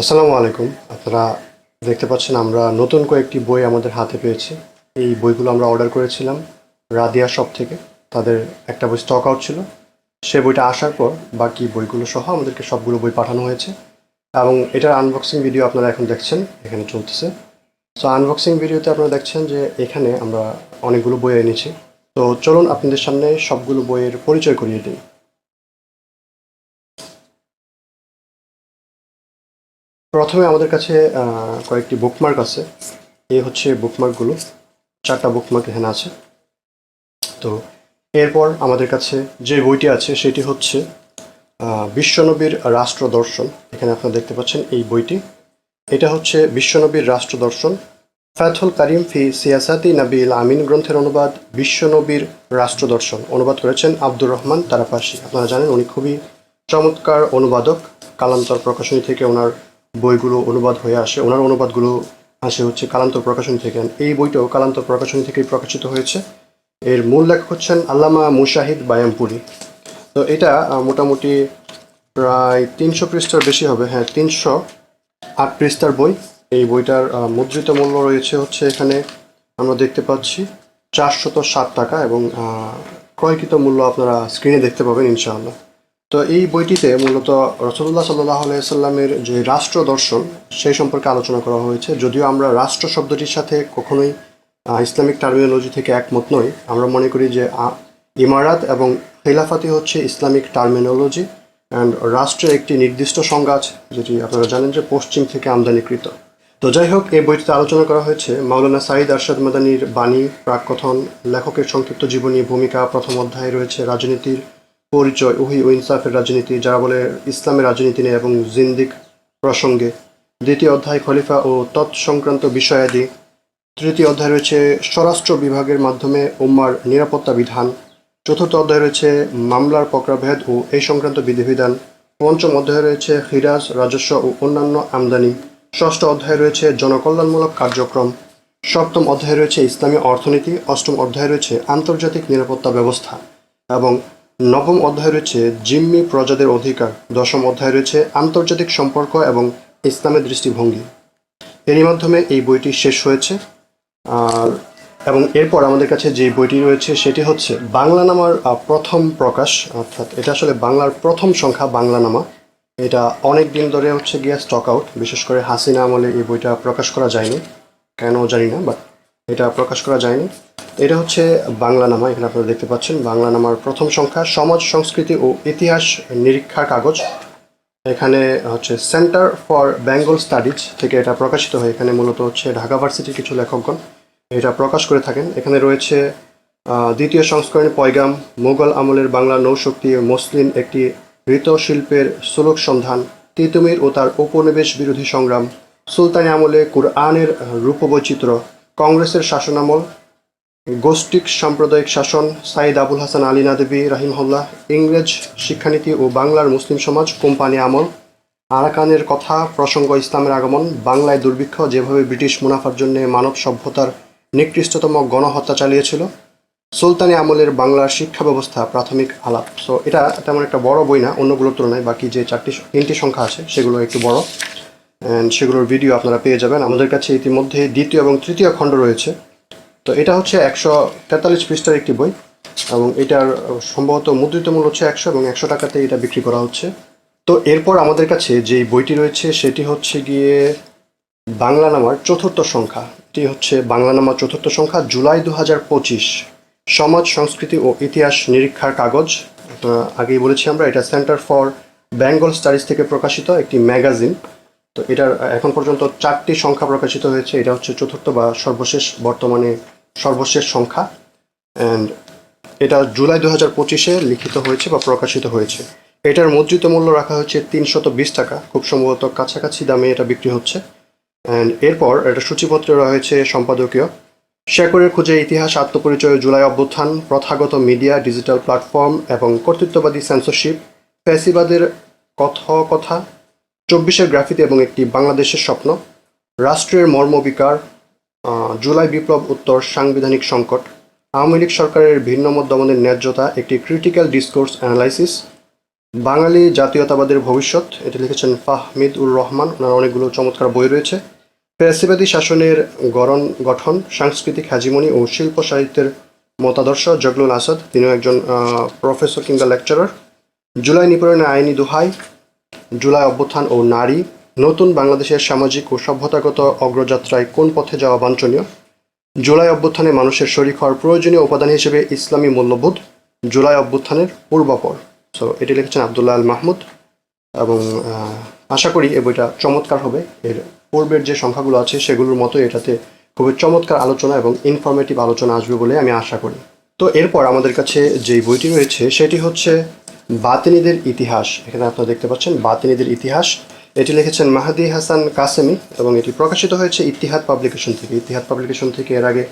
আসসালামু আলাইকুম। আপনারা দেখতে পাচ্ছেন আমরা নতুন কয়েকটি বই আমাদের হাতে পেয়েছি। এই বইগুলো আমরা অর্ডার করেছিলাম রাদিয়া শপ থেকে। তাদের একটা বই স্টক আউট ছিল। সে বইটা আসার পর বাকি বইগুলো সহ আমাদেরকে সবগুলো বই পাঠানো হয়েছে। এবং এটার আনবক্সিং ভিডিও আপনারা এখন দেখছেন, এখানে চলতেছে। সো আনবক্সিং ভিডিওতে আপনারা দেখছেন যে এখানে আমরা অনেকগুলো বই এনেছি। তো চলুন আপনাদের সামনে সবগুলো বইয়ের পরিচয় করিয়ে দিই। প্রথমে আমাদের কাছে কয়েকটি বুকমার্ক আছে। এই হচ্ছে বুকমার্কগুলো চারটা বুকমার্ক এখানে আছে। তো এরপর আমাদের কাছে যে বইটি আছে, সেটি হচ্ছে বিশ্বনবীর রাষ্ট্র দর্শন। এখানে আপনারা দেখতে পাচ্ছেন এই বইটি। এটা হচ্ছে বিশ্বনবীর রাষ্ট্র দর্শন। ফাথুল কারিম ফি সিয়াসাতি নাবিল আমিন গ্রন্থের অনুবাদ বিশ্বনবীর রাষ্ট্র দর্শন। অনুবাদ করেছেন আব্দুর রহমান তারাপাশি। আপনারা জানেন উনি খুবই চমৎকার অনুবাদক। কালান্তর প্রকাশনী থেকে ওনার বইগুলো অনুবাদ হয়ে আসে। ওনার অনুবাদগুলো আসে হচ্ছে কালান্তর প্রকাশনী থেকে। এই বইটাও কালান্তর প্রকাশনী থেকেই প্রকাশিত হয়েছে। এর মূল লেখক হচ্ছেন আল্লামা মুশাহিদ বায়ামপুরি। তো এটা মোটামুটি প্রায় তিনশো পৃষ্ঠার বেশি হবে। হ্যাঁ তিনশো আট পৃষ্ঠার বই। এই বইটার মুদ্রিত মূল্য রয়েছে হচ্ছে এখানে আমরা দেখতে পাচ্ছি চারশত ষাট টাকা এবং ক্রয়কৃত মূল্য আপনারা স্ক্রিনে দেখতে পাবেন ইনশাআল্লাহ। তো এই বইটিতে মূলত রসদুল্লাহ সাল্লাহ আলাইসাল্লামের যে রাষ্ট্র দর্শন, সেই সম্পর্কে আলোচনা করা হয়েছে। যদিও আমরা রাষ্ট্র শব্দটির সাথে কখনোই ইসলামিক টার্মিনোলজি থেকে একমত নই। আমরা মনে করি যে ইমারাত এবং খেলাফাতি হচ্ছে ইসলামিক টার্মিনোলজি অ্যান্ড রাষ্ট্রের একটি নির্দিষ্ট সংজ্ঞা আছে, যেটি আপনারা জানেন যে পশ্চিম থেকে আমদানিকৃত। তো যাই হোক, এই বইটিতে আলোচনা করা হয়েছে মাওলানা সাঈদ আরশাদ মাদানির বাণী, প্রাককথন, লেখকের সংক্ষিপ্ত জীবনী, ভূমিকা, প্রথম অধ্যায়ে রয়েছে রাজনীতির পরিচয়, উহি ও ইনসাফের রাজনীতি, যারা বলে ইসলামের রাজনীতি নিয়ে এবং জিন্দিক প্রসঙ্গে। দ্বিতীয় অধ্যায় খলিফা ও তৎসংক্রান্ত বিষয়াদি। তৃতীয় অধ্যায় রয়েছে স্বরাষ্ট্র বিভাগের মাধ্যমে উম্মার নিরাপত্তা বিধান। চতুর্থ অধ্যায় রয়েছে মামলার প্রকারভেদ ও এই সংক্রান্ত বিধিবিধান। পঞ্চম অধ্যায়ে রয়েছে হিরাজ রাজস্ব ও অন্যান্য আমদানি। ষষ্ঠ অধ্যায় রয়েছে জনকল্যাণমূলক কার্যক্রম। সপ্তম অধ্যায়ে রয়েছে ইসলামী অর্থনীতি। অষ্টম অধ্যায়ে রয়েছে আন্তর্জাতিক নিরাপত্তা ব্যবস্থা। এবং নবম অধ্যায় রয়েছে জিম্মি প্রজাদের অধিকার। দশম অধ্যায় রয়েছে আন্তর্জাতিক সম্পর্ক এবং ইসলামের দৃষ্টিভঙ্গি। এরই মাধ্যমে এই বইটি শেষ হয়েছে। আর, এবং এরপর আমাদের কাছে যে বইটি রয়েছে সেটি হচ্ছে বাংলা নামার প্রথম প্রকাশ। অর্থাৎ এটা আসলে বাংলার প্রথম সংখ্যা, বাংলা নামা। এটা অনেক দিন ধরে হচ্ছে গিয়া স্টক আউট বিশেষ করে হাসিনা আমলে এই বইটা প্রকাশ করা যায়নি। কেন জানি না বাট এটা প্রকাশ করা যায়নি। এটা হচ্ছে বাংলা নামা, এখানে আপনারা দেখতে পাচ্ছেন। বাংলা নামার প্রথম সংখ্যা, সমাজ, সংস্কৃতি ও ইতিহাস নিরীক্ষার কাগজ। এখানে হচ্ছে সেন্টার ফর বেঙ্গল স্টাডিজ থেকে এটা প্রকাশিত হয়। এখানে মূলত হচ্ছে ঢাকা ভার্সিটির কিছু লেখকগণ এটা প্রকাশ করে থাকেন। এখানে রয়েছে দ্বিতীয় সংস্করণে পয়গাম মোগল আমলের বাংলা নৌশক্তি, মসলিন একটি শিল্পের সুলক সন্ধান, তিতুমির ও তার উপনিবেশ বিরোধী সংগ্রাম, সুলতানি আমলে কুরআনের রূপবৈচিত্র্য, কংগ্রেসের শাসনামল গোষ্ঠিক সাম্প্রদায়িক শাসন, সাইদ আবুল হাসান আলী নাদবী রাহিমহল্লা ইংরেজ শিক্ষানীতি ও বাংলার মুসলিম সমাজ, কোম্পানি আমল, আরাকানের কথা, প্রসঙ্গ, ইসলামের আগমন, বাংলায় দুর্ভিক্ষ, যেভাবে ব্রিটিশ মুনাফার জন্য মানব সভ্যতার নিকৃষ্টতম গণহত্যা চালিয়েছিল, সুলতানি আমলের বাংলার শিক্ষা ব্যবস্থা প্রাথমিক আলাপ। সো এটা তেমন একটা বড় বই না, অন্যগুলোর তুলনায় বাকি যে চারটি, তিনটি সংখ্যা আছে, সেগুলো একটু বড়। অ্যান্ড সেগুলোর ভিডিও আপনারা পেয়ে যাবেন। আমাদের কাছে ইতিমধ্যে দ্বিতীয় এবং তৃতীয় খণ্ড রয়েছে। তো এটা হচ্ছে একশো তেতাল্লিশ পৃষ্ঠার একটি বই এবং এটার সম্ভবত মুদ্রিত মূল্য হচ্ছে একশো এবং একশো টাকাতে এটা বিক্রি করা হচ্ছে। তো এরপর আমাদের কাছে যেই বইটি রয়েছে সেটি হচ্ছে গিয়ে বাংলা নামার চতুর্থ সংখ্যা। এটি হচ্ছে বাংলা নামার চতুর্থ সংখ্যা, জুলাই দু হাজার পঁচিশ। সমাজ, সংস্কৃতি ও ইতিহাস নিরীক্ষার কাগজ। আগেই বলেছি আমরা, এটা সেন্টার ফর বেঙ্গল স্টাডিজ থেকে প্রকাশিত একটি ম্যাগাজিন। তো এটার এখন পর্যন্ত চারটি সংখ্যা প্রকাশিত হয়েছে। এটা হচ্ছে চতুর্থ বা সর্বশেষ বর্তমানে সর্বশেষ সংখ্যা। অ্যান্ড এটা জুলাই দু হাজার পঁচিশে লিখিত হয়েছে বা প্রকাশিত হয়েছে। এটার মুদ্রিত মূল্য রাখা হচ্ছে তিনশত বিশ টাকা। খুব সম্ভবত কাছাকাছি দামে এটা বিক্রি হচ্ছে। অ্যান্ড এরপর এটা সূচিপত্রে রয়েছে সম্পাদকীয়। শেকরের খুঁজে ইতিহাস, আত্মপরিচয়, জুলাই অভ্যুত্থান, প্রথাগত মিডিয়া, ডিজিটাল প্ল্যাটফর্ম এবং কর্তৃত্ববাদী সেন্সরশিপ ফ্যাসিবাদের কথকথা, চব্বিশের গ্রাফিতে এবং একটি বাংলাদেশের স্বপ্ন, রাষ্ট্রের মর্মবিকার জুলাই বিপ্লব উত্তর সাংবিধানিক সংকট। আওয়ামী লীগ সরকারের ভিন্নমত দমনের ন্যায্যতা একটি ক্রিটিক্যাল ডিসকোর্স অ্যানালাইসিস বাঙালি জাতীয়তাবাদের ভবিষ্যৎ, এটি লিখেছেন ফাহমিদ উর রহমান। ওনার অনেকগুলো চমৎকার বই রয়েছে। ফ্যাসিবাদী শাসনের গড়ন গঠন, সাংস্কৃতিক হাজিমনি ও শিল্প সাহিত্যের মতাদর্শ জগলুল আসাদ, তিনিও একজন প্রফেসর কিংবা লেকচারার জুলাই নিপীড়নের আইনি দোহাই, জুলাই অভ্যুত্থান ও নারী নতুন বাংলাদেশের সামাজিক ও সভ্যতাগত অগ্রযাত্রায় কোন পথে যাওয়া বাঞ্ছনীয়? জুলাই অভ্যুত্থানে মানুষের শরীর হওয়ার প্রয়োজনীয় উপাদান হিসেবে ইসলামী মূল্যবোধ, জুলাই অভ্যুত্থানের পূর্বাপর। সো এটি লিখেছেন আবদুল্লাহ আল মাহমুদ এবং আশা করি এই বইটা চমৎকার হবে। এর পূর্বের যে সংখ্যাগুলো আছে সেগুলোর মতো এটাতে খুবই চমৎকার আলোচনা এবং ইনফরমেটিভ আলোচনা আসবে বলে আমি আশা করি। তো এরপর আমাদের কাছে যে বইটি রয়েছে সেটি হচ্ছে বাতিনিদের ইতিহাস। এখানে আপনারা দেখতে পাচ্ছেন বাতিনিদের ইতিহাস। এটি লিখেছেন মাহাদি হাসান কাসেমি এবং এটি প্রকাশিত হয়েছে ইতিহাদ পাবলিকেশন থেকে। ইতিহাদ পাবলিকেশন থেকে এর আগে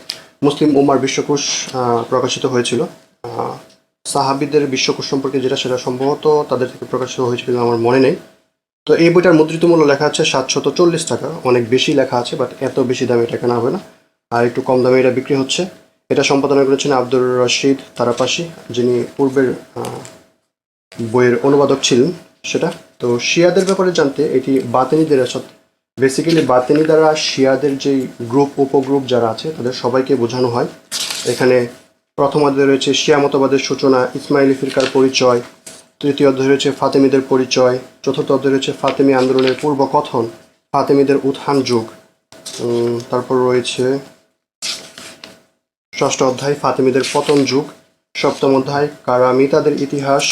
মুসলিম উম্মার বিশ্বকোষ প্রকাশিত হয়েছিল। সাহাবিদের বিশ্বকোষ সম্পর্কে যেটা সেটা সম্ভবত তাদের থেকে প্রকাশিত হয়েছিল আমার মনে নেই। তো এই বইটার মুদ্রিত মূল্য লেখা আছে সাতশত চল্লিশ টাকা। অনেক বেশি লেখা আছে বাট এত বেশি দামে এটা কেনা হবে না। আর একটু কম দামে এটা বিক্রি হচ্ছে। এটা সম্পাদনা করেছেন আব্দুর রশিদ তারাপাশি, যিনি পূর্বের বইয়ের অনুবাদক ছিলেন। সেটা? তো শিয়াদের ব্যাপারে জানতে এটি বাতেনিদের অর্থাৎ বেসিক্যালি বাতেনি দ্বারা শিয়াদের যেই গ্রুপ উপগ্রুপ যারা আছে, তাদের সবাইকে বোঝানো হয়। এখানে প্রথম অধ্যায়ে রয়েছে শিয়া মতবাদের সূচনা, ইসমাইলি ফিরকার পরিচয়। তৃতীয় অধ্যায় রয়েছে ফাতেমিদের পরিচয়। চতুর্থ অধ্যায় রয়েছে ফাতেমি আন্দোলনের পূর্ব কথন, ফাতেমিদের উত্থান যুগ। তারপর রয়েছে ষষ্ঠ অধ্যায়, ফাতেমিদের পতন যুগ। সপ্তম অধ্যায়, কারামিতাদের ইতিহাস।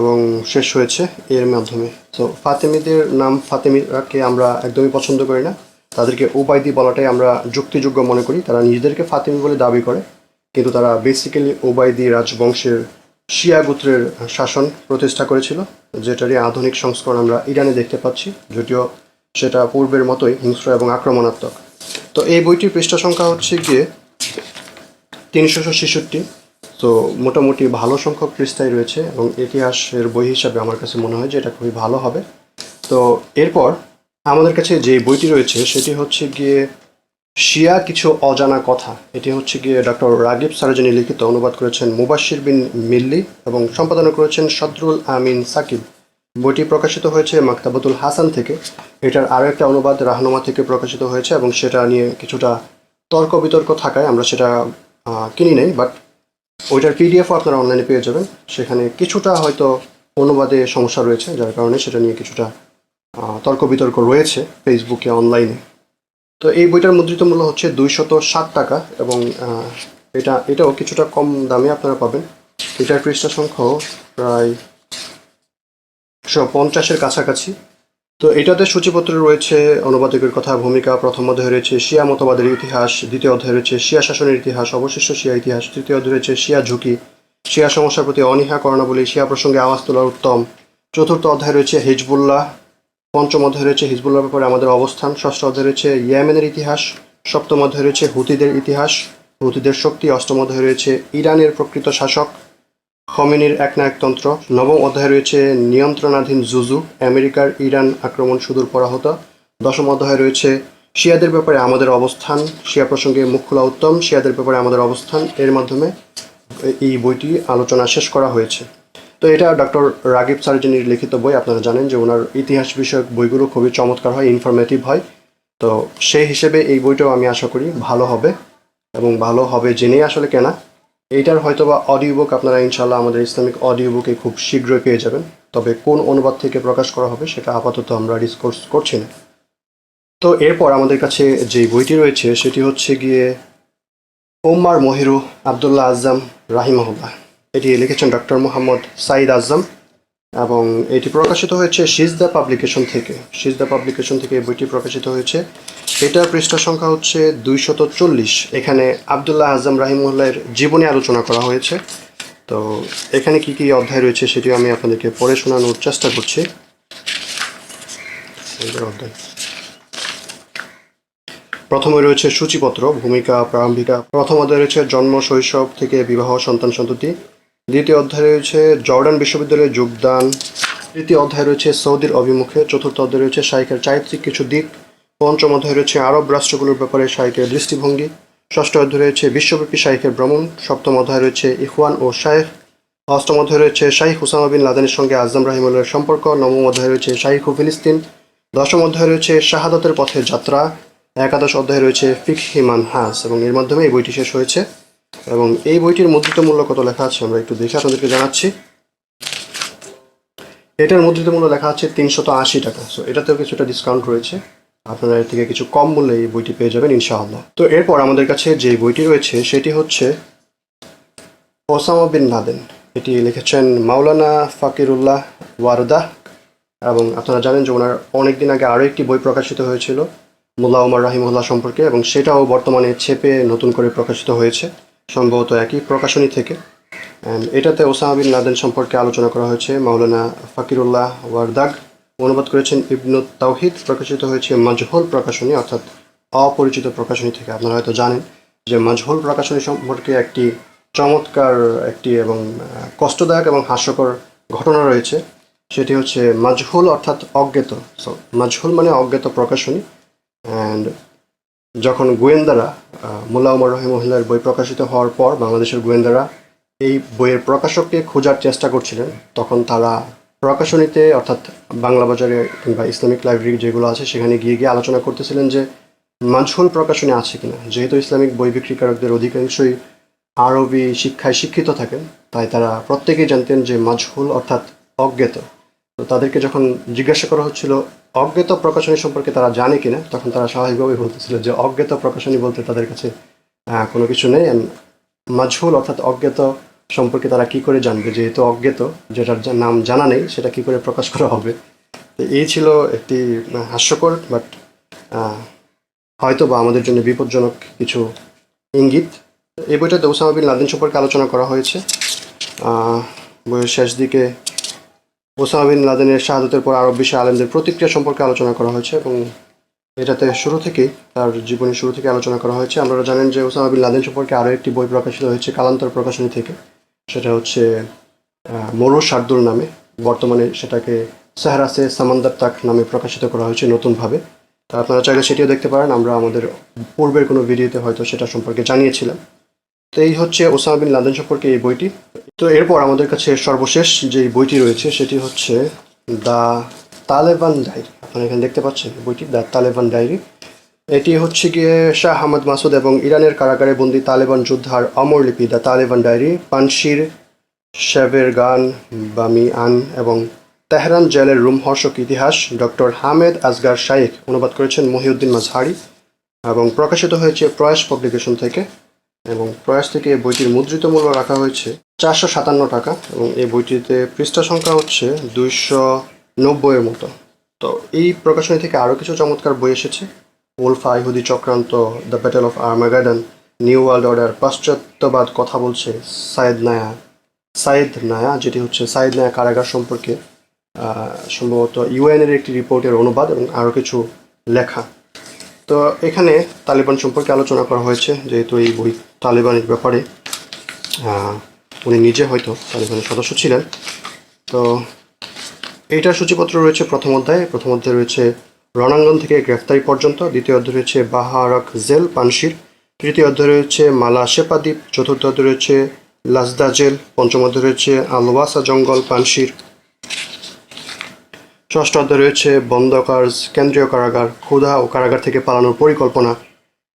এবং শেষ হয়েছে এর মাধ্যমে। তো ফাতেমিদের নাম ফাতেমিরাকে আমরা একদমই পছন্দ করি না। তাদেরকে ওবায়দি বলাটাই আমরা যুক্তিযোগ্য মনে করি। তারা নিজেদেরকে ফাতেমি বলে দাবি করে, কিন্তু তারা বেসিক্যালি ওবায়দি রাজবংশের শিয়া গোত্রের শাসন প্রতিষ্ঠা করেছিল, যেটারই আধুনিক সংস্করণ আমরা ইরানে দেখতে পাচ্ছি, যদিও সেটা পূর্বের মতোই হিংস্র এবং আক্রমণাত্মক। তো এই বইটির পৃষ্ঠা সংখ্যা হচ্ছে গিয়ে তিনশো ছেষট্টি। তো মোটামুটি ভালো সংখ্যক পৃষ্ঠাই রয়েছে এবং ইতিহাসের বই হিসাবে আমার কাছে মনে হয় যে এটা খুবই ভালো হবে। তো এরপর আমাদের কাছে যে বইটি রয়েছে সেটি হচ্ছে গিয়ে শিয়া কিছু অজানা কথা। এটি হচ্ছে গিয়ে ডক্টর রাগিব সারজানি লিখিত, অনুবাদ করেছেন মুবাশির বিন মিল্লি এবং সম্পাদনা করেছেন সদরুল আমিন সাকিব। বইটি প্রকাশিত হয়েছে মাকতাবাতুল হাসান থেকে। এটার আরও একটা অনুবাদ রাহনুমা থেকে প্রকাশিত হয়েছে এবং সেটা নিয়ে কিছুটা তর্ক বিতর্ক থাকায় আমরা সেটা কিনি নাই বাট ওইটার পিডিএফও আপনারা অনলাইনে পেয়ে যাবেন। সেখানে কিছুটা হয়তো অনুবাদে সমস্যা রয়েছে, যার কারণে সেটা নিয়ে কিছুটা তর্ক বিতর্ক রয়েছে ফেসবুকে অনলাইনে তো এই বইটার মুদ্রিত মূল্য হচ্ছে দুইশত ষাট টাকা এবং এটা, এটাও কিছুটা কম দামে আপনারা পাবেন। এটার পৃষ্ঠা সংখ্যাও প্রায় একশো পঞ্চাশের কাছাকাছি। তো এটাতে সূচিপত্রে রয়েছে অনুবাদকের কথা, ভূমিকা, প্রথম অধ্যায়ে রয়েছে শিয়া মতবাদের ইতিহাস, দ্বিতীয় অধ্যায় রয়েছে শিয়া শাসনের ইতিহাস, অবশিষ্ট শিয়া ইতিহাস, তৃতীয় অধ্যায়ে রয়েছে শিয়া ঝুঁকি, শিয়া সমস্যার প্রতি অনীহা করণাবলী শিয়া প্রসঙ্গে আওয়াজ তোলার উত্তম, চতুর্থ অধ্যায় রয়েছে হিজবুল্লাহ, পঞ্চম অধ্যায় রয়েছে হিজবুল্লাহ ব্যাপারে আমাদের অবস্থান, ষষ্ঠ অধ্যায় রয়েছে ইয়েমেনের ইতিহাস, সপ্তম অধ্যায় রয়েছে হুতিদের ইতিহাস, হুতিদের শক্তি, অষ্টম অধ্যায় রয়েছে ইরানের প্রকৃত শাসক খমেনির একনায়কতন্ত্র নবম অধ্যায়ে রয়েছে নিয়ন্ত্রণাধীন জুজু আমেরিকার ইরান আক্রমণ সুদূর পরাহত। দশম অধ্যায়ে রয়েছে শিয়াদের ব্যাপারে আমাদের অবস্থান। শিয়া প্রসঙ্গে মুখ খোলা উত্তম, শিয়াদের ব্যাপারে আমাদের অবস্থান। এর মাধ্যমে এই বইটি আলোচনা শেষ করা হয়েছে। তো এটা ডক্টর রাগিব সার্জেনির লিখিত বই, আপনারা জানেন যে ওনার ইতিহাস বিষয়ক বইগুলো খুবই চমৎকার হয় ইনফরমেটিভ হয়। তো সেই হিসেবে এই বইটাও আমি আশা করি ভালো হবে এবং ভালো হবে জেনেই আসলে কেনা। এইটার হয়তো বা অডিও বুক আপনারা ইনশাল্লাহ আমাদের ইসলামিক অডিও বুকে খুব শীঘ্রই পেয়ে যাবেন। তবে কোন অনুবাদ থেকে প্রকাশ করা হবে সেটা আপাতত আমরা ডিসকোর্স করছি না। তো এরপর আমাদের কাছে যে বইটি রয়েছে সেটি হচ্ছে গিয়ে ওম্মার মহিরু আবদুল্লাহ আজম রাহিমহল্লা এটি লিখেছেন ডক্টর মোহাম্মদ সাইদ আজম এবং এটি প্রকাশিত হয়েছে সিজদা পাবলিকেশন থেকে। সিজদা পাবলিকেশন থেকে বইটি প্রকাশিত হয়েছে। এটার পৃষ্ঠা সংখ্যা হচ্ছে দুইশত চল্লিশ। এখানে আবদুল্লাহ আজম রাহিমুল্লাহের জীবনী আলোচনা করা হয়েছে। তো এখানে কি কি অধ্যায় রয়েছে সেটিও আমি আপনাদেরকে পড়ে শোনানোর চেষ্টা করছি। প্রথমে রয়েছে সূচিপত্র, ভূমিকা, প্রারম্ভিকা। প্রথম অধ্যায় রয়েছে জন্ম, শৈশব থেকে বিবাহ, সন্তান, সন্ততি। দ্বিতীয় অধ্যায় রয়েছে জর্ডান বিশ্ববিদ্যালয়ে যোগদান। তৃতীয় অধ্যায় রয়েছে সৌদির অভিমুখে। চতুর্থ অধ্যায় রয়েছে শাইকের চারিত্রিক কিছু দিক। পঞ্চম অধ্যায় রয়েছে আরব রাষ্ট্রগুলোর ব্যাপারে শাইকের দৃষ্টিভঙ্গি। ষষ্ঠ অধ্যায় রয়েছে বিশ্বব্যাপী শাইকের ভ্রমণ। সপ্তম অধ্যায় রয়েছে ইখওয়ান ও শায়েখ অষ্টম অধ্যায় রয়েছে শাহিখ হুসামা বিন লাদেনের সঙ্গে আজম রাহিমুল্লাহর সম্পর্ক। নবম অধ্যায় রয়েছে শাহিখ ফিলিস্তিন। দশম অধ্যায় রয়েছে শাহাদতের পথে যাত্রা। একাদশ অধ্যায় রয়েছে ফিক হিমান হাস এবং এর মাধ্যমে এই বইটি শেষ হয়েছে। এবং এই বইটির মুদ্রিত মূল্য কত লেখা আছে আমরা একটু দেখে আপনাদেরকে জানাচ্ছি। এটার মুদ্রিত মূল্য লেখা আছে তিনশত আশি টাকা। সো এটাতেও কিছুটা ডিসকাউন্ট রয়েছে। আপনারা এর থেকে কিছু কম মূল্যে এই বইটি পেয়ে যাবেন, ইনশাআল্লাহ। তো এরপর আমাদের কাছে যে বইটি রয়েছে, সেটি হচ্ছে ওসামা বিন লাদেন। এটি লিখেছেন মাওলানা ফাকিরুল্লাহ ওয়ারদা এবং আপনারা জানেন যে ওনার অনেকদিন আগে আরও একটি বই প্রকাশিত হয়েছিল মোল্লা উমর রাহিমুল্লাহ সম্পর্কে, এবং সেটাও বর্তমানে ছেপে নতুন করে প্রকাশিত হয়েছে, সম্ভবত একই প্রকাশনী থেকে। এটাতে ওসামা বিন লাদেন সম্পর্কে আলোচনা করা হয়েছে মাওলানা ফাকিরুল্লাহ ওয়ারদাগ অনুবাদ করেছেন ইবনু তাওহিদ, প্রকাশিত হয়েছে মাজহল প্রকাশনী, অর্থাৎ অপরিচিত প্রকাশনী থেকে। আপনারা হয়তো জানেন যে মাজহল প্রকাশনী সম্পর্কে একটি চমৎকার একটি এবং কষ্টদায়ক এবং হাস্যকর ঘটনা রয়েছে। সেটি হচ্ছে মাজহুল অর্থাৎ অজ্ঞাত। সো মাজহুল মানে অজ্ঞাত প্রকাশনী। অ্যান্ড যখন গোয়েন্দারা মোল্লা উমর রহিমহিল্লার বই প্রকাশিত হওয়ার পর বাংলাদেশের গোয়েন্দারা এই বইয়ের প্রকাশককে খোঁজার চেষ্টা করছিলেন, তখন তারা প্রকাশনীতে, অর্থাৎ বাংলা বাজারে কিংবা ইসলামিক লাইব্রেরি যেগুলো আছে, সেখানে গিয়ে গিয়ে আলোচনা করতেছিলেন যে মাজহুল প্রকাশনী আছে কিনা। যেহেতু ইসলামিক বই বিক্রিকারকদের অধিকাংশই আরবি শিক্ষায় শিক্ষিত থাকেন, তাই তারা প্রত্যেকেই জানতেন যে মাজহুল অর্থাৎ অজ্ঞাত। তো তাদেরকে যখন জিজ্ঞাসা করা হচ্ছিল, অজ্ঞাত প্রকাশনী সম্পর্কে তারা জানে কিনা? তখন তারা স্বাভাবিকভাবে বলতেছিল যে, অজ্ঞাত প্রকাশনী বলতে তাদের কাছে কোনো কিছু নেই। মাজহুল অর্থাৎ অজ্ঞাত সম্পর্কে তারা কি করে জানবে? যেহেতু অজ্ঞাত, যেটার নাম জানা নেই, সেটা কি করে প্রকাশ করা হবে? তো এই ছিল একটি হাস্যকর বাট হয়তো বা আমাদের জন্য বিপজ্জনক কিছু ইঙ্গিত। এই বইটাতে ওসামা বিন লাদেন সম্পর্কে আলোচনা করা হয়েছে। বইয়ের শেষ দিকে ওসামা বিন লাদেনের শাহাদতের পর আরব বিশ্বে আলেমদের প্রতিক্রিয়া সম্পর্কে আলোচনা করা হয়েছে এবং এটাতে শুরু থেকেই, তার জীবনের শুরু থেকে আলোচনা করা হয়েছে। আপনারা জানেন যে ওসামা বিন লাদেন সম্পর্কে আরও একটি বই প্রকাশিত হয়েছে, কালান্তর প্রকাশনী থেকে। সেটা হচ্ছে মরু শার্দুল নামে। বর্তমানে সেটাকে সাহারাসে সামান্দার তাক নামে প্রকাশিত করা হয়েছে নতুনভাবে। তা আপনারা চাইলে সেটিও দেখতে পারেন। আমরা আমাদের পূর্বের কোনো ভিডিওতে হয়তো সেটা সম্পর্কে জানিয়েছিলাম। তো এই হচ্ছে ওসামা বিন লাদেন সম্পর্কে এই বইটি। তো এরপর আমাদের কাছে সর্বশেষ যে বইটি রয়েছে, সেটি হচ্ছে দ্য তালেবান ডায়েরি। আপনারা এখানে দেখতে পাচ্ছেন বইটি, দ্য তালেবান ডায়েরি। এটি হচ্ছে গিয়ে শাহ আহমদ মাসুদ এবং ইরানের কারাগারে বন্দী তালেবান যোদ্ধার অমর লিপি, দ্য তালেবান ডায়েরি, পানশির, শেবের গান, বামি আন এবং তেহরান জেলের রুমহর্ষক ইতিহাস ডক্টর হামেদ আজগার শাইখ অনুবাদ করেছেন মহিউদ্দিন মাজহারি এবং প্রকাশিত হয়েছে প্রয়াস পাবলিকেশন থেকে এবং প্রয়াস থেকে এই বইটির মুদ্রিত মূল্য রাখা হয়েছে চারশো সাতান্ন টাকা এবং এই বইটিতে পৃষ্ঠা সংখ্যা হচ্ছে দুইশো নব্বইয়ের মতো। তো এই প্রকাশনী থেকে আরও কিছু চমৎকার বই এসেছে। উলফা ইহুদি চক্রান্ত, the battle of Armageddon, new world order, পাশ্চাত্যবাদ কথা বলছে সায়েদ নায়া। সাইদ নায়া, যেটি হচ্ছে সাইদ নায়া কারাগার সম্পর্কে সম্ভবত ইউএনের একটি রিপোর্টের অনুবাদ এবং আরও কিছু লেখা। তো এখানে তালিবান সম্পর্কে আলোচনা করা হয়েছে, যেহেতু এই বই তালিবানের ব্যাপারে উনি নিজে হয়তো তালিবানের সদস্য ছিলেন। তো এইটার সূচিপত্র রয়েছে প্রথম অধ্যায়ে। প্রথম অধ্যায়ে রয়েছে রণাঙ্গন থেকে গ্রেফতারি পর্যন্ত দ্বিতীয় অধ্যায় রয়েছে বাহারক জেল, পানশির। তৃতীয় অধ্যায় রয়েছে মালা শেপা দ্বীপ চতুর্থ অধ্যায় রয়েছে লাজদা জেল। পঞ্চম অধ্যায় রয়েছে আলওয়াসা জঙ্গল, পানশির। ষষ্ঠ অধ্যায় রয়েছে বন্ধকার কেন্দ্রীয় কারাগার, ক্ষুধা ও কারাগার থেকে পালানোর পরিকল্পনা।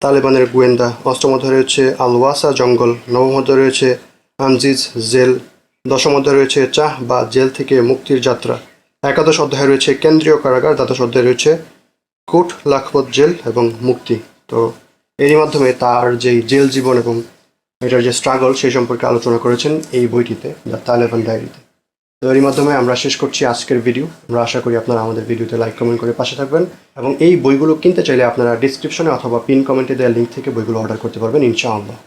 তালেবানের গোয়েন্দা। অষ্টম অধ্যায় রয়েছে আলওয়াসা জঙ্গল। নবম অধ্যায় রয়েছে আনজিজ জেল। দশম অধ্যায় রয়েছে চাহ বা জেল থেকে মুক্তির যাত্রা। একাদশ অধ্যায় রয়েছে কেন্দ্রীয় কারাগার। দ্বাদশ অধ্যায় রয়েছে কোট লাখপত জেল এবং মুক্তি। তো এরই মাধ্যমে তার যেই জেল জীবন এবং এটার যে স্ট্রাগল সেই সম্পর্কে আলোচনা করেছেন এই বইটিতে দ্য তালেবান ডায়েরিতে। তো এরই মাধ্যমে আমরা শেষ করছি আজকের ভিডিও আমরা আশা করি আপনারা আমাদের ভিডিওতে লাইক কমেন্ট করে পাশে থাকবেন এবং এই বইগুলো কিনতে চাইলে আপনারা ডিসক্রিপশনে অথবা পিন কমেন্টে দেওয়া লিঙ্ক থেকে বইগুলো অর্ডার করতে পারবেন, ইনশাআল্লাহ।